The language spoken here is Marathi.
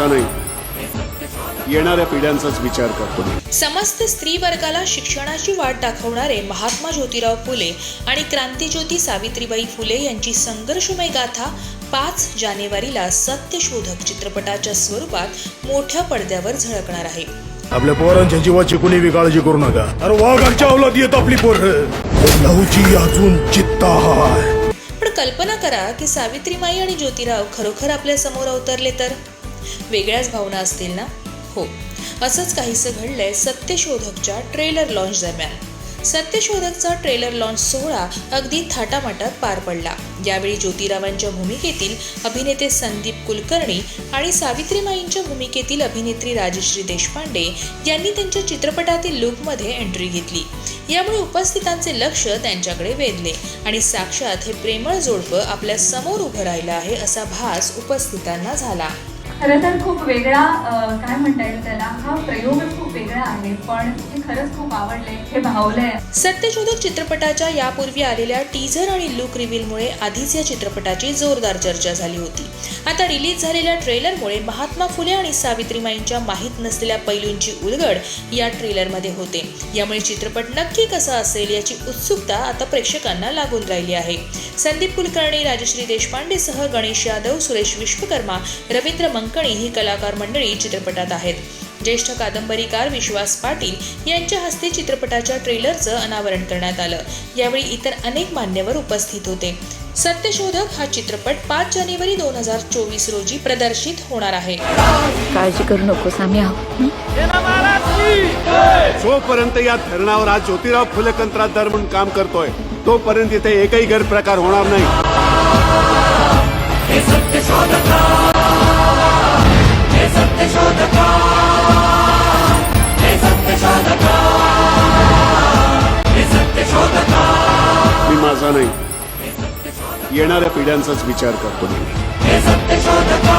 माझा नाही. येणाऱ्या पिढ्यांचाच विचार करतो समस्त स्त्री वर्गाला शिक्षणाची वाट दाखवणारे महात्मा ज्योतिराव फुले आणि क्रांतीज्योती सावित्रीबाई फुले यांची संघर्षमय गाथा पाच जानेवारीला सत्यशोधक चित्रपटाच्या स्वरूपात मोठ्या पडद्यावर झळकणार आहे. आपल्या पोरांच्या जीवाची कुणी बी काळजी करू नका. अरे वाघांच्या अवलाद येत आपली पोर. लहूची अजून चित्ता हाय पण कल्पना करा की सावित्रीमाई आणि ज्योतिराव खरोखर आपल्यासमोर अवतरले तर? वेगळ्याच भावना असतील ना? हो. असंच काहीसं घडलंय सत्यशोधकच्या ट्रेलर लॉन्च दरम्यान. सत्यशोधकचा ट्रेलर लॉन्च सोहळा अगदी थाटामाटात पार पडला. यावेळी ज्योतिरावांच्या भूमिकेतील अभिनेते संदीप कुलकर्णी आणि सावित्रीमाईंच्या भूमिकेतील अभिनेत्री राजश्री देशपांडे यांनी त्यांच्या चित्रपटातील लुकमध्ये एंट्री घेतली. यामुळे उपस्थितांचे लक्ष त्यांच्याकडे वेधले आणि साक्षात हे प्रेमळ जोडपं आपल्यासमोर उभं राहिलं आहे असा भास उपस्थितांना झाला. खरं तर खूप वेगळा काय म्हणता येईल त्याला? हा प्रयोग खूप आहे पण खरंच खूप हे भावलंय. सत्यशोधक चित्रपटाच्या यापूर्वी आलेल्या टीझर आणि लुक रिव्हीलमुळे आधीच या चित्रपटाची जोरदार चर्चा झाली होती. आता रिलीज झालेल्या ट्रेलरमुळे महात्मा फुले आणि सावित्रीमाईंच्या माहीत नसलेल्या पैलूंची उलगड या ट्रेलरमध्ये होते. यामुळे चित्रपट नक्की कसा असेल याची उत्सुकता आता प्रेक्षकांना लागून राहिली आहे. संदीप कुलकर्णी राजश्री देशपांडेसह गणेश यादव सुरेश विश्वकर्मा रवींद्र मंकणी ही कलाकार मंडळी चित्रपटात आहेत. ज्येष्ठ कादंबरीकार विश्वास पाटील यांच्या हस्ते चित्रपटाच्या ट्रेलरचं अनावरण करण्यात आलं. यावेळी इतर अनेक मान्यवर उपस्थित होते. सत्यशोधक हा चित्रपट पाच जानेवारी दोन हजार चोवीस रोजी प्रदर्शित होणार आहे. काळजी करू नकोस आम्ही? जोपर्यंत या धरणावर आज ज्योतिराव फुले कंत्राटदार म्हणून काम करतोय तोपर्यंत इथे एकही गैरप्रकार होणार नाही. माझा नाही. येणाऱ्या पिढ्यांचाच विचार करतो मी.